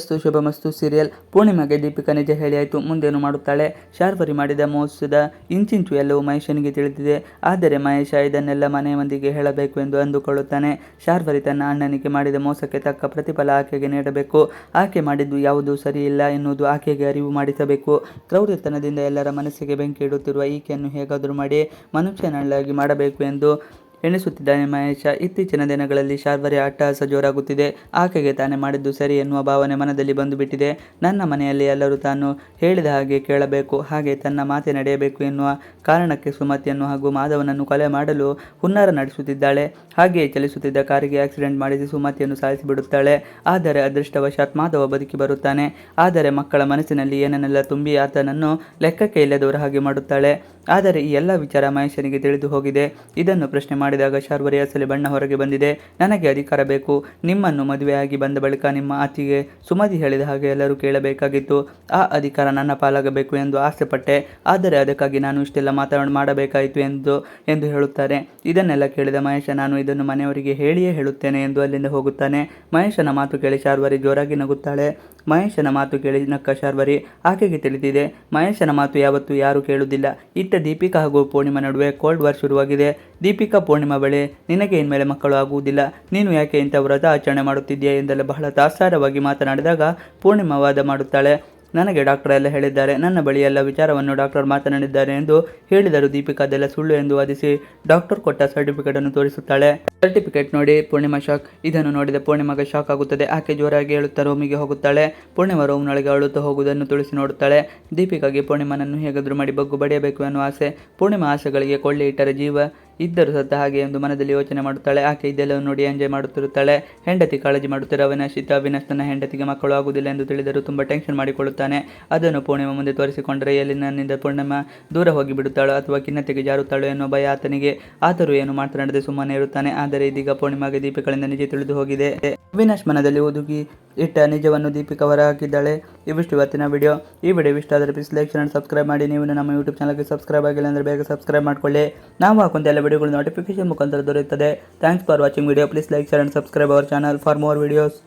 ಮಸ್ತು ಶುಭಮಸ್ತು ಸೀರಿಯಲ್ ಪೂರ್ಣಿಮಾಗೆ ದೀಪಿಕಾ ನಿಜ ಹೇಳಿ ಆಯಿತು, ಮುಂದೇನು ಮಾಡುತ್ತಾಳೆ? ಶಾರ್ವರಿ ಮಾಡಿದ ಮೋಸದ ಇಂಚಿಂಚು ಎಲ್ಲವೂ ಮಹೇಶನಿಗೆ ತಿಳಿದಿದೆ. ಆದರೆ ಮಹೇಶ ಇದನ್ನೆಲ್ಲ ಮನೆಯ ಮಂದಿಗೆ ಹೇಳಬೇಕು ಎಂದು ಅಂದುಕೊಳ್ಳುತ್ತಾನೆ. ಶಾರ್ವರಿ ತನ್ನ ಅಣ್ಣನಿಗೆ ಮಾಡಿದ ಮೋಸಕ್ಕೆ ತಕ್ಕ ಪ್ರತಿಫಲ ಆಕೆಗೆ ನೀಡಬೇಕು. ಆಕೆ ಮಾಡಿದ್ದು ಯಾವುದು ಸರಿಯಿಲ್ಲ ಎನ್ನುವುದು ಆಕೆಗೆ ಅರಿವು ಮಾಡಿಸಬೇಕು. ಕ್ರೌರ್ಯತನದಿಂದ ಎಲ್ಲರ ಮನಸ್ಸಿಗೆ ಬೆಂಕಿ ಇಡುತ್ತಿರುವ ಈಕೆಯನ್ನು ಹೇಗಾದರೂ ಮಾಡಿ ಮನುಷ್ಯನಳ್ಳಾಗಿ ಮಾಡಬೇಕು ಎಂದು ಎಣಿಸುತ್ತಿದ್ದಾನೆ ಮಹೇಶ. ಇತ್ತೀಚಿನ ದಿನಗಳಲ್ಲಿ ಶಾರ್ವರಿ ಅಟ್ಟಹಾಸ ಜೋರಾಗುತ್ತಿದೆ. ಆಕೆಗೆ ತಾನೇ ಮಾಡಿದ್ದು ಸರಿ ಎನ್ನುವ ಭಾವನೆ ಮನದಲ್ಲಿ ಬಂದುಬಿಟ್ಟಿದೆ. ನನ್ನ ಮನೆಯಲ್ಲಿ ಎಲ್ಲರೂ ತಾನು ಹೇಳಿದ ಹಾಗೆ ಕೇಳಬೇಕು, ಹಾಗೆ ತನ್ನ ಮಾತೆ ನಡೆಯಬೇಕು ಎನ್ನುವ ಕಾರಣಕ್ಕೆ ಸುಮತಿಯನ್ನು ಹಾಗೂ ಮಾಧವನನ್ನು ಕೊಲೆ ಮಾಡಲು ಹುನ್ನಾರ ನಡೆಸುತ್ತಿದ್ದಾಳೆ. ಹಾಗೆಯೇ ಚಲಿಸುತ್ತಿದ್ದ ಕಾರಿಗೆ ಆಕ್ಸಿಡೆಂಟ್ ಮಾಡಿಸಿ ಸುಮತಿಯನ್ನು ಸಾಯಿಸಿಬಿಡುತ್ತಾಳೆ. ಆದರೆ ಅದೃಷ್ಟವಶಾತ್ ಮಾಧವ ಬದುಕಿ ಬರುತ್ತಾನೆ. ಆದರೆ ಮಕ್ಕಳ ಮನಸ್ಸಿನಲ್ಲಿ ಏನನ್ನೆಲ್ಲ ತುಂಬಿ ಆತನನ್ನು ಲೆಕ್ಕಕ್ಕೆ ಇಲ್ಲದವರ ಹಾಗೆ ಮಾಡುತ್ತಾಳೆ. ಆದರೆ ಈ ಎಲ್ಲ ವಿಚಾರ ಮಹೇಶನಿಗೆ ತಿಳಿದು ಹೋಗಿದೆ. ಇದನ್ನು ಪ್ರಶ್ನೆ ಮಾಡಿದಾಗ ಶಾರ್ವರಿಯ ಸಲಿ ಬಣ್ಣ ಹೊರಗೆ ಬಂದಿದೆ. ನನಗೆ ಅಧಿಕಾರ ಬೇಕು. ನಿಮ್ಮನ್ನು ಮದುವೆಯಾಗಿ ಬಂದ ಬಳಿಕ ನಿಮ್ಮ ಆತಿಗೆ ಸುಮತಿ ಹೇಳಿದ ಹಾಗೆ ಎಲ್ಲರೂ ಕೇಳಬೇಕಾಗಿತ್ತು. ಆ ಅಧಿಕಾರ ನನ್ನ ಪಾಲಾಗಬೇಕು ಎಂದು ಆಸೆಪಟ್ಟೆ. ಆದರೆ ಅದಕ್ಕಾಗಿ ನಾನು ಇಷ್ಟೆಲ್ಲ ಮಾತಾಡ ಮಾಡಬೇಕಾಯಿತು ಎಂದು ಎಂದು ಹೇಳುತ್ತಾರೆ. ಇದನ್ನೆಲ್ಲ ಕೇಳಿದ ಮಹೇಶ, ನಾನು ಇದನ್ನು ಮನೆಯವರಿಗೆ ಹೇಳಿಯೇ ಹೇಳುತ್ತೇನೆ ಎಂದು ಅಲ್ಲಿಂದ ಹೋಗುತ್ತಾನೆ. ಮಹೇಶನ ಮಾತು ಕೇಳಿ ಶಾರ್ವರಿ ಜೋರಾಗಿ ನಗುತ್ತಾಳೆ. ಮಹೇಶನ ಮಾತು ಕೇಳಿ ನಕ್ಕ ಶಾರ್ವರಿ ಆಕೆಗೆ ತಿಳಿದಿದೆ. ಮಹೇಶನ ಮಾತು ಯಾವತ್ತೂ ಯಾರೂ ಕೇಳುವುದಿಲ್ಲ. ಇತ್ತ ದೀಪಿಕಾ ಹಾಗೂ ಪೂರ್ಣಿಮಾ ನಡುವೆ ಕೋಲ್ಡ್ ವಾರ್ ಶುರುವಾಗಿದೆ. ದೀಪಿಕಾ, ಪೂರ್ಣಿಮಾ ಬಳಿ ನಿನಗೆ ಇನ್ಮೇಲೆ ಮಕ್ಕಳು ಆಗುವುದಿಲ್ಲ. ನೀನು ಯಾಕೆ ಇಂಥ ವ್ರತ ಆಚರಣೆ ಮಾಡುತ್ತಿದ್ದೀಯಾ ಎಂದೆಲ್ಲ ಬಹಳ ತಾತ್ಸಾರವಾಗಿ ಮಾತನಾಡಿದಾಗ ಪೂರ್ಣಿಮಾ ವಾದ ಮಾಡುತ್ತಾಳೆ. ನನಗೆ ಡಾಕ್ಟರ್ ಎಲ್ಲ ಹೇಳಿದ್ದಾರೆ. ನನ್ನ ಬಳಿ ಎಲ್ಲ ವಿಚಾರವನ್ನು ಡಾಕ್ಟರ್ ಮಾತನಾಡಿದ್ದಾರೆ ಎಂದು ಹೇಳಿದರು. ದೀಪಿಕಾ ಅದೆಲ್ಲ ಸುಳ್ಳು ಎಂದು ವಾದಿಸಿ ಡಾಕ್ಟರ್ ಕೊಟ್ಟ ಸರ್ಟಿಫಿಕೇಟ್ ಅನ್ನು ತೋರಿಸುತ್ತಾಳೆ. ಸರ್ಟಿಫಿಕೇಟ್ ನೋಡಿ, ಪೂರ್ಣಿಮಾ ಶಾಕ್. ಇದನ್ನು ನೋಡಿದ ಪೂರ್ಣಿಮಾಗೆ ಶಾಕ್ ಆಗುತ್ತದೆ. ಆಕೆ ಜೋರಾಗಿ ಹೇಳುತ್ತಾ ರೂಮಿಗೆ ಹೋಗುತ್ತಾಳೆ. ಪೂರ್ಣಿಮಾ ರೂಮ್ನೊಳಗೆ ಅಳುತ್ತಾ ಹೋಗುವುದನ್ನು ತುಳಿಸಿ ನೋಡುತ್ತಾಳೆ. ದೀಪಿಕಾಗೆ ಪೂರ್ಣಿಮಾನನ್ನು ಹೇಗಾದರೂ ಮಾಡಿ ಬಗ್ಗು ಬಡಿಯಬೇಕು ಎನ್ನುವ ಆಸೆ. ಪೂರ್ಣಿಮಾ ಆಸೆಗಳಿಗೆ ಕೊಳ್ಳೆ ಇಟ್ಟರೆ ಜೀವ ಇದ್ದರೂ ಸತ್ತ ಹಾಗೆ ಎಂದು ಮನದಲ್ಲಿ ಯೋಚನೆ ಮಾಡುತ್ತಾಳೆ. ಆಕೆ ಇದೆಲ್ಲವನ್ನು ನೋಡಿ ಎಂಜಾಯ್ ಮಾಡುತ್ತಿರುತ್ತಾಳೆ. ಹೆಂಡತಿ ಕಾಳಜಿ ಮಾಡುತ್ತಿರೋ ಅವಿನಾಶಿತ ಅವಿನಾಶ್ ತನ್ನ ಹೆಂಡತಿಗೆ ಮಕ್ಕಳು ಆಗುವುದಿಲ್ಲ ಎಂದು ತಿಳಿದರೂ ತುಂಬ ಟೆನ್ಷನ್ ಮಾಡಿಕೊಳ್ಳುತ್ತಾನೆ. ಅದನ್ನು ಪೂರ್ಣಿಮಾ ಮುಂದೆ ತೋರಿಸಿಕೊಂಡರೆ ಎಲ್ಲಿ ನನ್ನಿಂದ ಪೂರ್ಣಿಮಾ ದೂರ ಹೋಗಿ ಬಿಡುತ್ತಾಳೋ ಅಥವಾ ಖಿನ್ನತೆಗೆ ಜಾರುತ್ತಾಳೋ ಎನ್ನುವ ಭಯ ಆತನಿಗೆ. ಆದರೂ ಏನು ಮಾತನಾಡದೆ ಸುಮ್ಮನೆ ಇರುತ್ತಾನೆ. ಆದರೆ ಇದೀಗ ಪೂರ್ಣಿಮಾಗೆ ದೀಪಿಕಳಿಂದ ನಿಜ ತಿಳಿದು ಹೋಗಿದೆ. ಅವಿನಾಶ್ ಮನದಲ್ಲಿ ಒದುಗಿ ಇಟ್ಟ ನಿಜವನ್ನು ದೀಪಿಕಾ ಹೊರ ಹಾಕಿದ್ದಾಳೆ ಇವಿಷ್ಟು ಇವತ್ತಿನ ವಿಡಿಯೋ. ಈ ವಿಡಿಯೋ ಇಷ್ಟ ಆದರೆ ಪ್ಲೀಸ್ ಲೈಕ್ ಚಾನಲ್ ಸಬ್ಸ್ಕ್ರೈಬ್ ಮಾಡಿ. ನೀವು ನಮ್ಮ ಯೂಟ್ಯೂಬ್ ಚಾನಲ್ಗೆ ಸಬ್ಸ್ಕ್ರೈಬ್ ಆಗಿಲ್ಲ ಅಂದರೆ ಬೇಗ ಸಬ್ಸ್ಕ್ರೈಬ್ ಮಾಡಿಕೊಳ್ಳಿ. ನಾವು ಹಾಕುವಂಥ ಎಲ್ಲ ವಿಡಿಯೋಗಳು ನೋಟಿಫಿಕೇಶನ್ ಮುಖಾಂತರ ದೊರೆಯುತ್ತದೆ thanks for watching video please like share and subscribe our channel for more videos